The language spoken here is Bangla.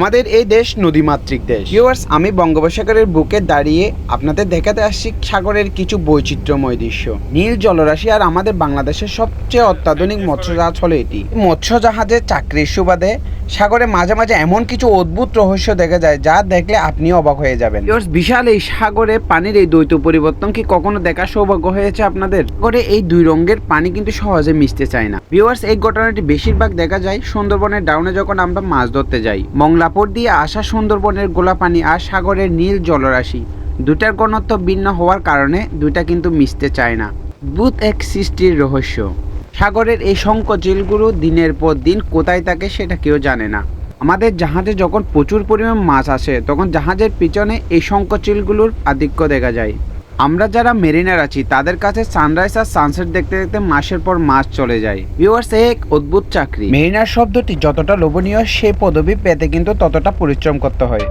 আমাদের এই দেশ নদীমাতৃক দেশ। ভিউয়ার্স আমি বঙ্গোপসাগরের বুকে দাঁড়িয়ে আপনাদের দেখাতে আসছি সাগরের কিছু বৈচিত্র্যময় দৃশ্য। নীল জলরাশি আর আমাদের বাংলাদেশের সবচেয়ে অত্যাধুনিক মৎস্য জাহাজ হলো এটি। মৎস্য জাহাজের চাকরির সুবাদে সাগরে মাঝে মাঝে এমন কিছু অদ্ভুত রহস্য দেখা যায় যা দেখলে আপনি অবাক হয়ে যাবেন। বিশাল এই সাগরে পানির এই দ্বৈত পরিবর্তন কি কখনো দেখা সৌভাগ্য হয়েছে আপনাদের? করে এই দুই রঙের পানি কিন্তু সহজে মিশতে চায় না। ভিউয়ার্স এই ঘটনাটি বেশিরভাগ দেখা যায় সুন্দরবনের ডাউনে যখন আমরা মাছ ধরতে যাই। মংলাপুর দিয়ে আসা সুন্দরবনের গোলা পানি আর সাগরের নীল জলরাশি। দুটার ঘনত্ব ভিন্ন হওয়ার কারণে দুইটা কিন্তু মিশতে চায় না। বুধ এক সৃষ্টির রহস্য। সাগরের এই শঙ্কচিলগুলো দিনের পর দিন কোথায় থাকে সেটা কেউ জানে না। আমাদের জাহাজে যখন প্রচুর পরিমাণ মাছ আসে, তখন জাহাজের পিছনে এই শঙ্কচিলগুলোর আধিক্য দেখা যায়। আমরা যারা মেরিনার আছি, তাদের কাছে সানরাইজ আর সানসেট দেখতে দেখতে মাসের পর মাস চলে যায়। ভিউয়ার্স এক অদ্ভুত চাকরি। মেরিনার শব্দটি যতটা লোভনীয়, সে পদবি পেতে কিন্তু ততটা পরিশ্রম করতে হয়।